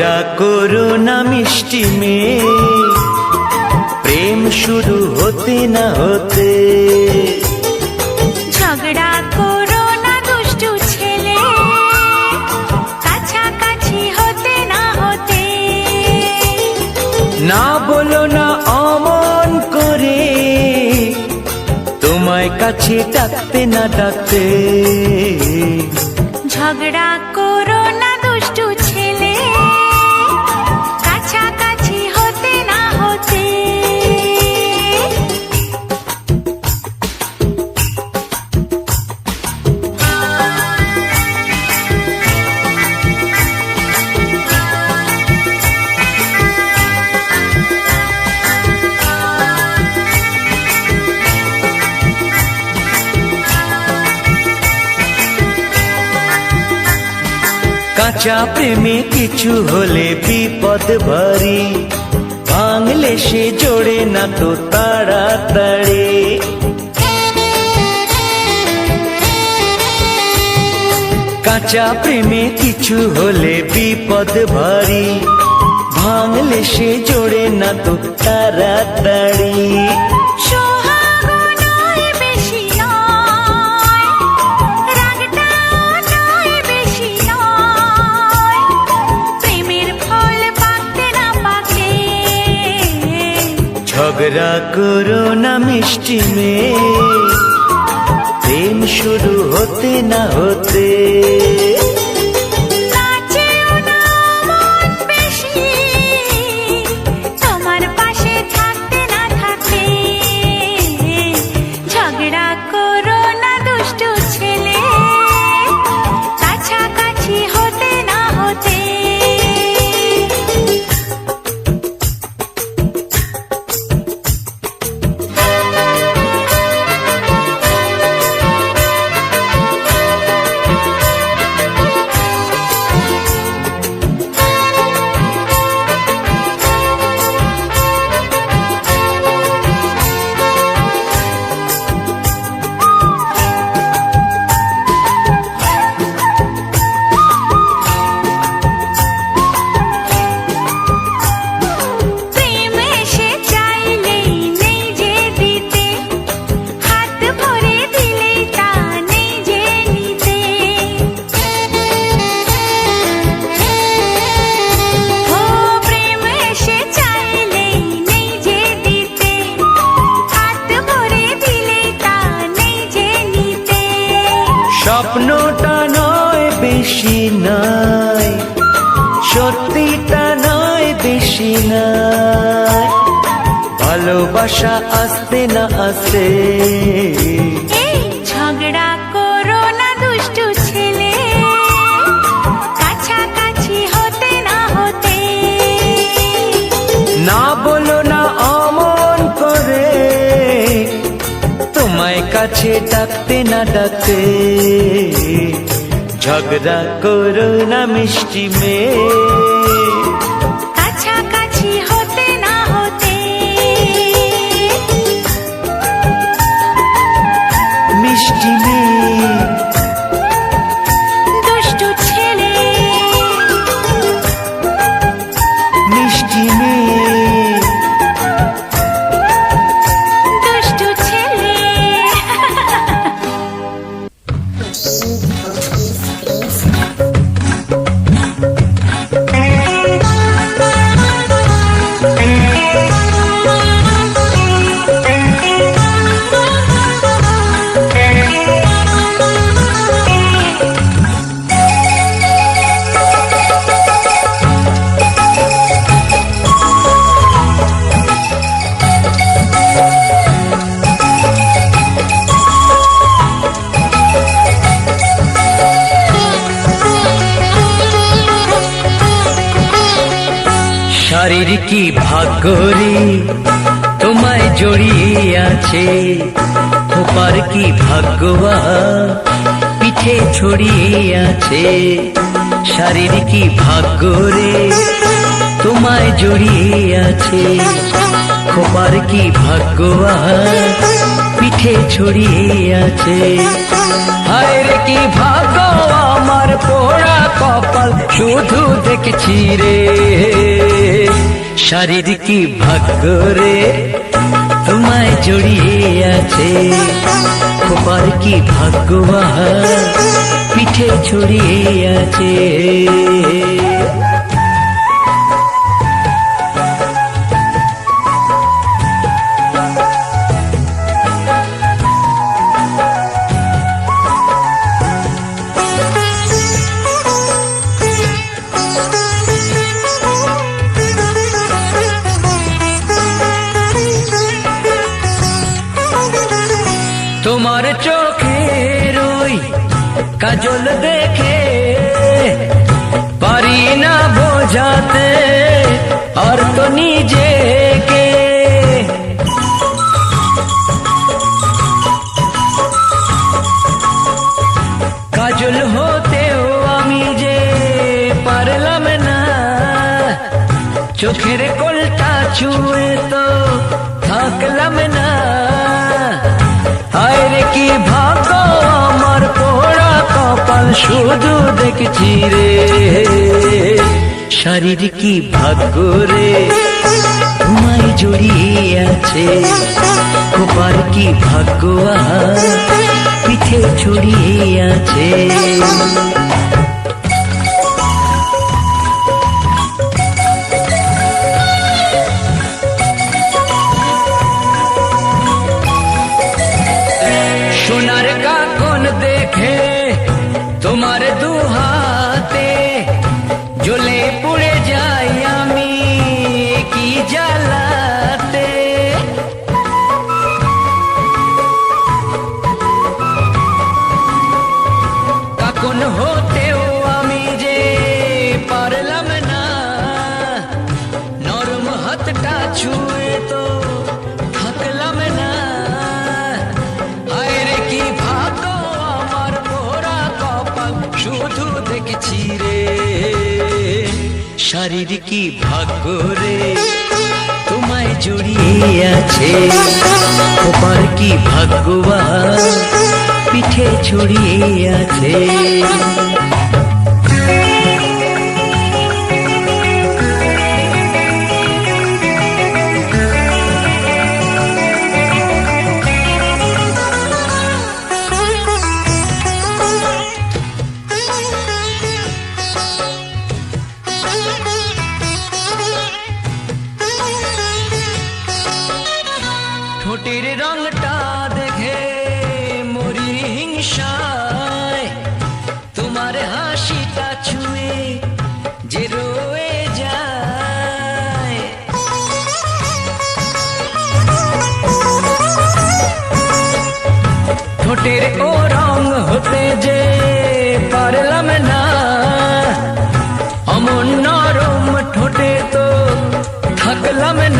ঝগড়া করো না মিষ্টি মেয়ে। প্রেম শুরু হতে না হতে। ঝগড়া করো না দুষ্টু ছেলে। কাছাকাছি হতে না হতে। না বলো না অমন করে। তোমায় কাছে ডাকতে না ডাকতে। ঝগড়া কাঁচা প্রেমে কিছু হলে বিপদ ভারী। ভাঙলে সে জোড়ে না তো তাড়াতাড়ি। কাঁচা প্রেমে কিছু হলে বিপদ ভারী। ভাঙলে সে জোড়ে না তো তাড়াতাড়ি। ঝগড়া করো না মিষ্টি মেয়ে। প্রেম শুরু হতে না হতে সত্যিটা নয় বেশি নয়। ভালোবাসা আসতে না আসতে। এই ঝগড়া করো না দুষ্টু ছেলে। কাছাকাছি হতে না হতে। না বলো না অমন করে। তোমায় কাছে ডাকতে না ডাকতে। ঝগড়া করো না মিষ্টি মেয়ে। কাছাকাছি হতে না হতে। মিষ্টি মেয়ে। দুষ্টু ছেলে। মিষ্টি মেয়ে। কি ভাগ্য রে তোমায় জড়িয়ে আছে। খোপার কি ভাগ্যবা? পিঠে ছড়িয়ে আছে। শারীর কি ভাগ্য রে তোমায় জড়িয়ে আছে। খোপার কি ভাগ্যবা? পিঠে ছড়িয়ে আছে। হায় কি ভাগ্য আমার পোড়া কপাল? শুধু দেখছি রে। শারীর কি ভাগ্য রে তোমায় জড়িয়ে আছে। খোপার কি ভাগ্য পিঠে ছড়িয়ে আছে। শুধু দেখছি রে শারীর কি ভাগ্য রে ঘুমাই জড়িয়ে আছে কপার কি ভাগ্য পিঠে ছড়িয়ে আছে। শারীর কি ভাগ্য রে তোমায় জড়িয়ে আছে তোমার কি ভাগ্যবা পিঠে ছড়িয়ে আছে ঠোঁটের রংটা দেখে মরি হিংসায়। তোমার হাসিটা ছুঁয়ে যে রয়ে যায়। ঠোঁটের ও রং হতে যে পারলাম না। অমন নরম ঠোঁটে তো থাকলাম না।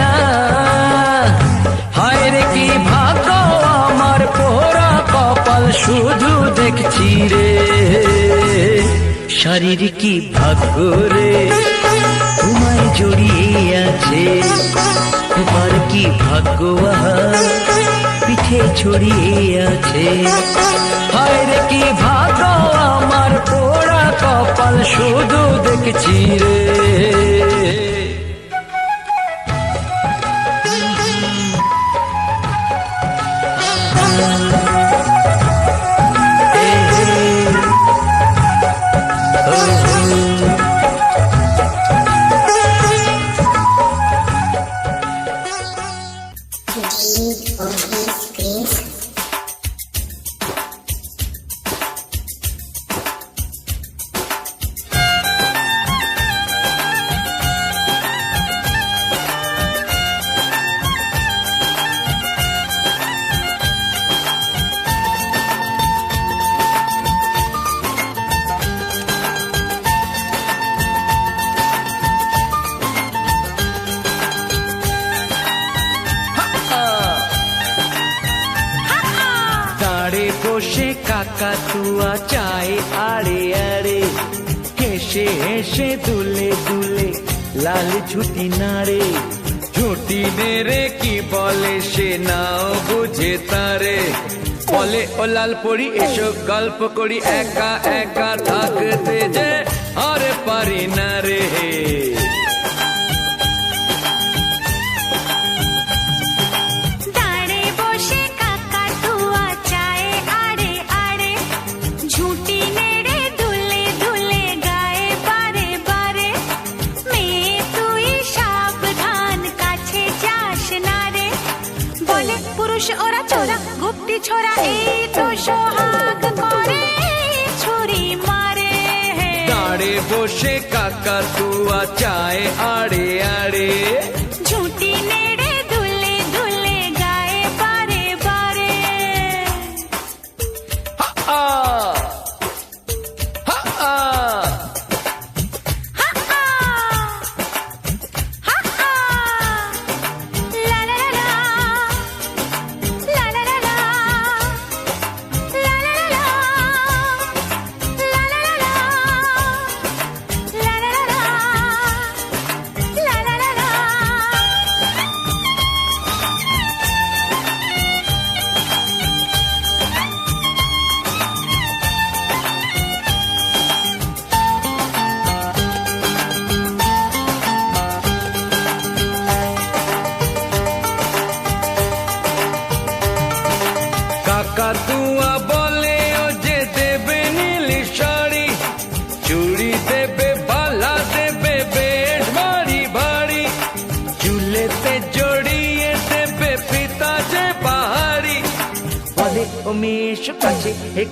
শুধু দেখছি রে। শারীর কি ভাগ্য রে? তোমায় জড়িয়ে আছে। তোমার কি ভাগ্য পিঠে ছড়িয়ে আছে। হায় রে কি ভাগ্য আমার পোড়া কপাল, শুধু দেখছি রে। কাকাতুয়া চাই আরে আরে হেসে হেসে দুলে দুলে লাল ছুটি নাড়ে। ছুটি রে কি বলে সে নাও বুঝে তারে। বলে, ও লাল পড়ি এসব গল্প করি একা একা থাকতে যে, আরে পারি না রে ছোড়া বসে কাকা তুয়া চায় আড়ে আড়ে।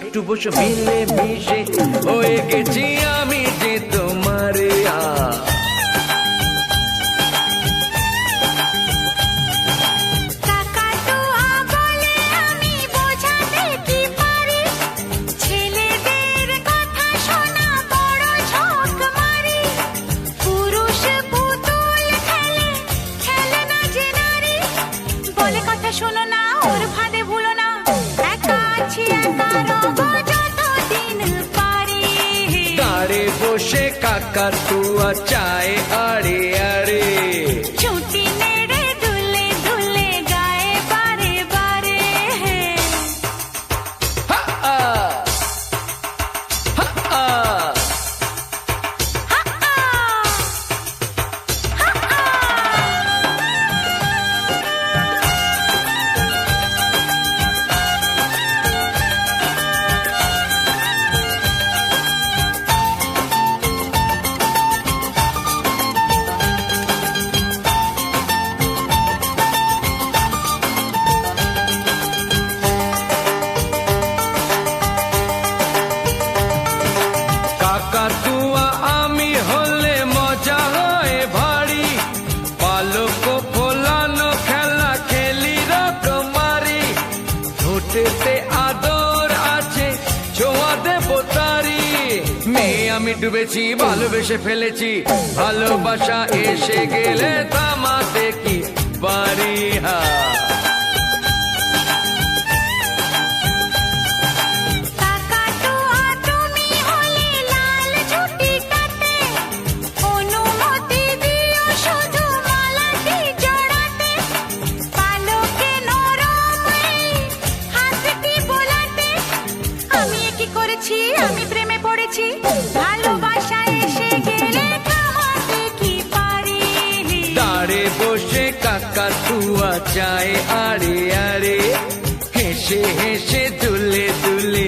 একটু বসে মিলে মিশে হয়ে গেছি। কষে ফেলেছি। ভালোবাসা এসে গেলে তামাতে কি পারি হা যায় আরে আরে হেসে হেসে দুলে দুলে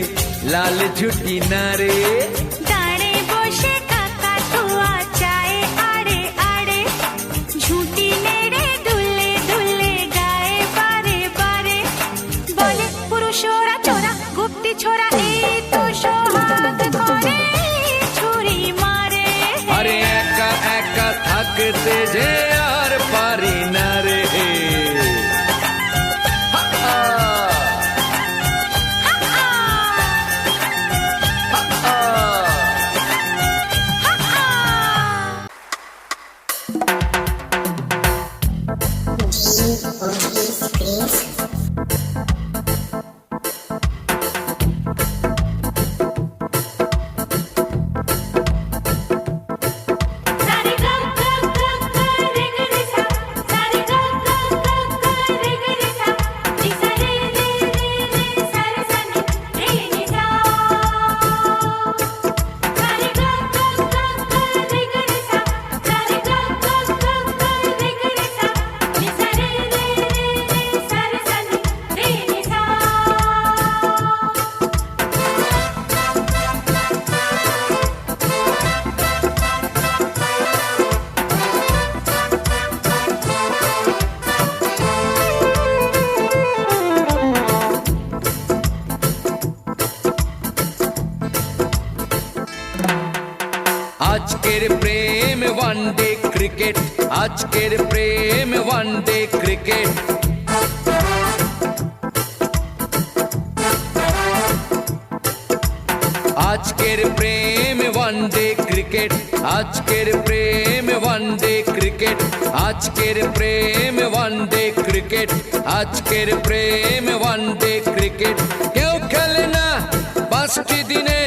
লাল ঝুটি না রে আজকের প্রেম ওয়ান ডে ক্রিকেট আজকের প্রেম ওয়ান ডে ক্রিকেট আজকের প্রেম ওয়ান ডে ক্রিকেট আজকের প্রেম ওয়ান ডে ক্রিকেট আজকের প্রেম ওয়ান ডে ক্রিকেট কেউ খেলে না পাঁচটি দিনে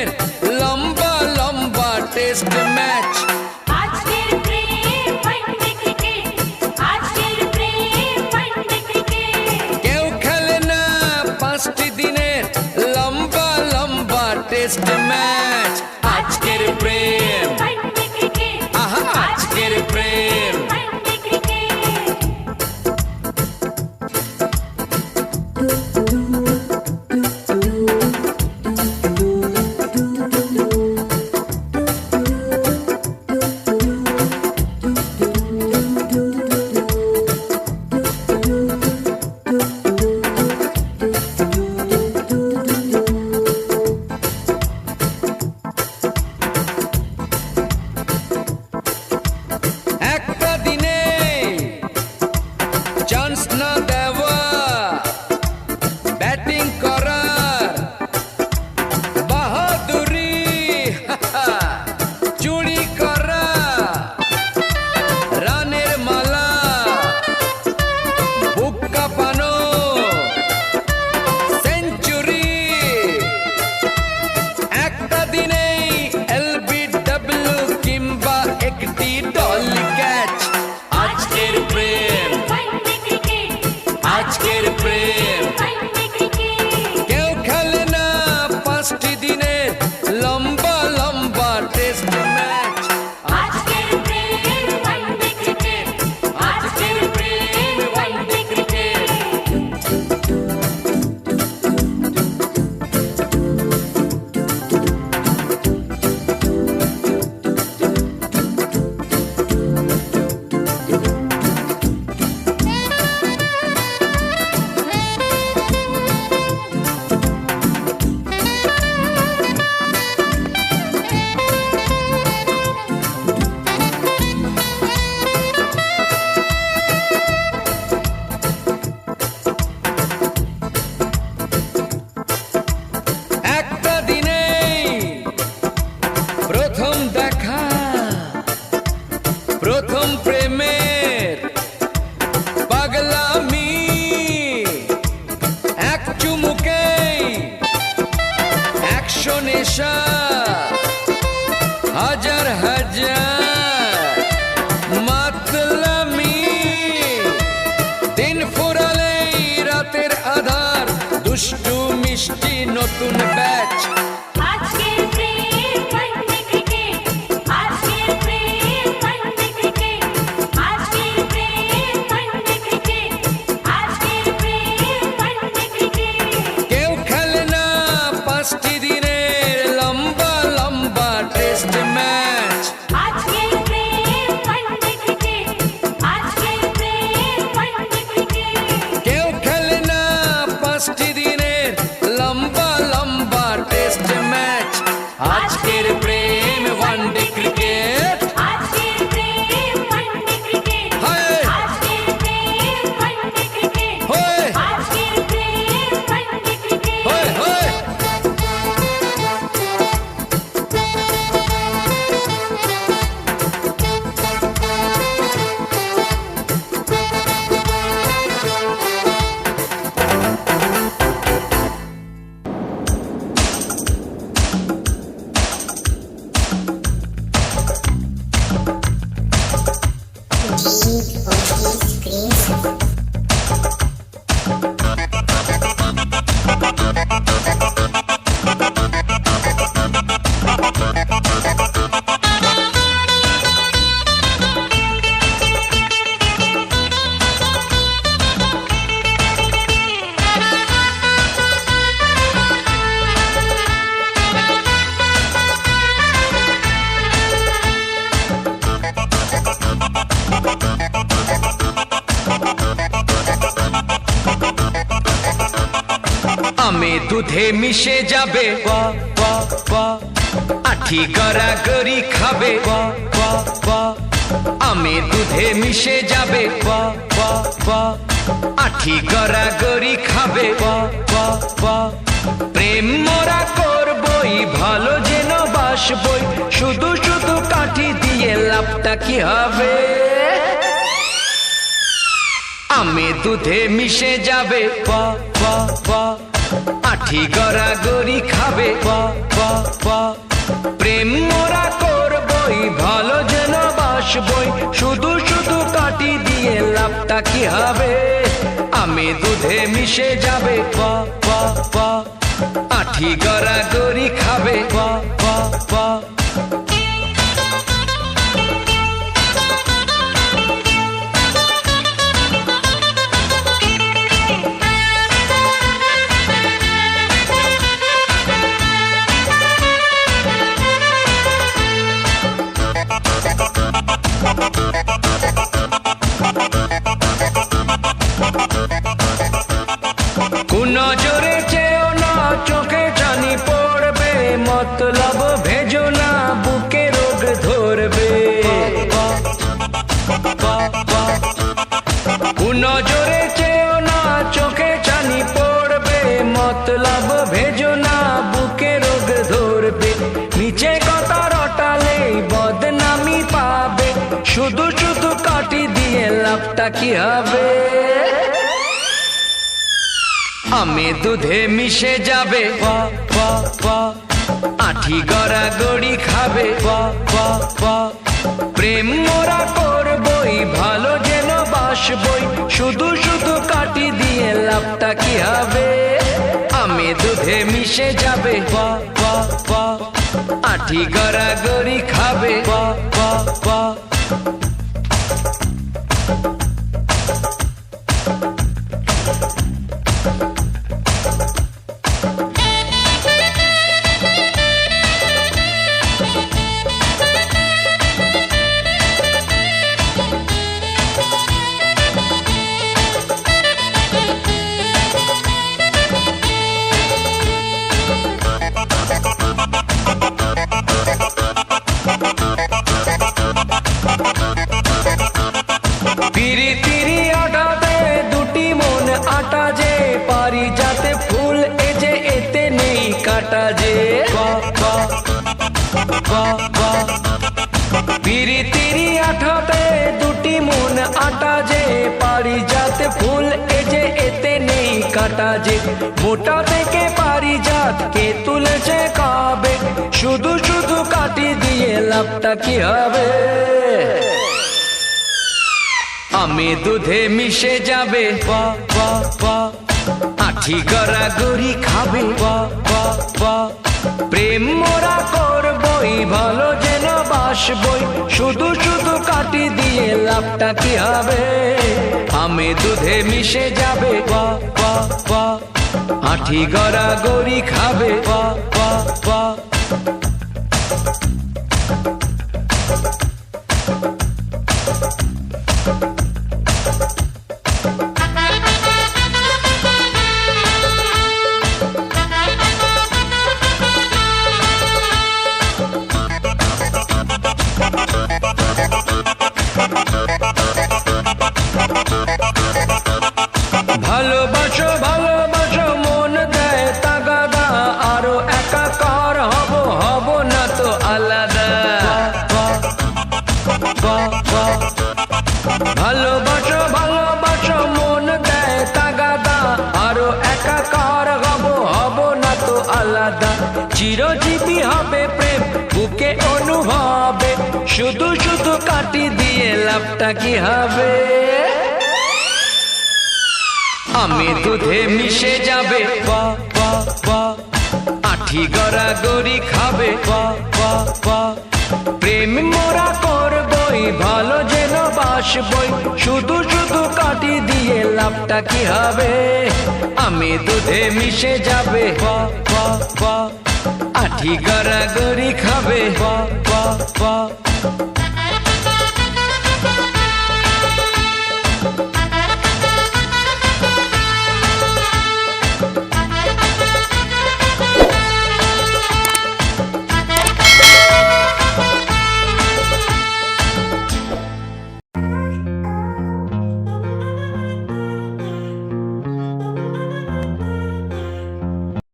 আজকের প্রেম মিশে যাবে। আঠি গড়া গড়ি খাবে আমি দুধে মিশে যাবে। আঠি গড়া গড়ি খাবে প্রেম মোরা করবই, ভালো যেন বাসবই। শুধু শুধু কাঠি দিয়ে লাভটা কি হবে? আমি দুধে মিশে যাবে। পা পা পা আঠি গড়াগড়ি খাবে। পা পা পা। প্রেম মোরা করবই, ভালো যেন বাসবই। শুধু শুধু কাটি দিয়ে লাভটা কি হবে? আমি দুধে মিশে যাবে। পা পা পা। আঠি গড়াগড়ি খাবে। পা পা পা। নজরে চেয়েও না, চোখে জানি পড়বে, মতলব ভেজো না, বুকে রোগ ধরবে। নজরে চেয়েও না, চোখে জানি পড়বে, মতলব ভেজো না, বুকে রোগ ধরবে। নিচে কথা রটালে বদনামি পাবে, শুধু শুধু কাটি দিয়ে লাভটা কি হবে? আমি দুধে মিশে যাবে। আঠি গড়া গড়ি খাবে। প্রেম মোরা করবই, ভালো যেন বাসবই। শুধু শুধু কাটি দিয়ে লাভটা কি হবে? আমি দুধে মিশে যাবে। আঠি গড়া গড়ি খাবে। বা পা পা বা, বা। তিরি তিরি আঠাতে দুটি মন আটা যে পারি যাতে ফুল এ যে এতে নেই কাটা যে। মোটা থেকে পারি জাত কে তুলেছে কাবে? শুধু শুধু কাটি দিয়ে লাভটা কি হবে? আমি দুধে মিশে যাবে। পা পা পা আঠি গড়া গড়ি খাবে। পা পা পা প্রেম মোরা করবই, ভালো যেন বাসবই। শুধু শুধু কাটি দিয়ে লাভটা কি হবে? আমি দুধে মিশে যাবে আঠি গড়া গড়ি খাবে, পা পা ভালোবাসো আমি দুধে মিশে যাবে। আঠি গড়া গড়ি খাবে প্রেম মোরা করবই, ভালো যেন বাসবই। শুধু শুধু কাটি দিয়ে লাভটা কি হবে? আমি দুধে মিশে যাবে। আঠি গড়া গড়ি খাবে। পা পা পা।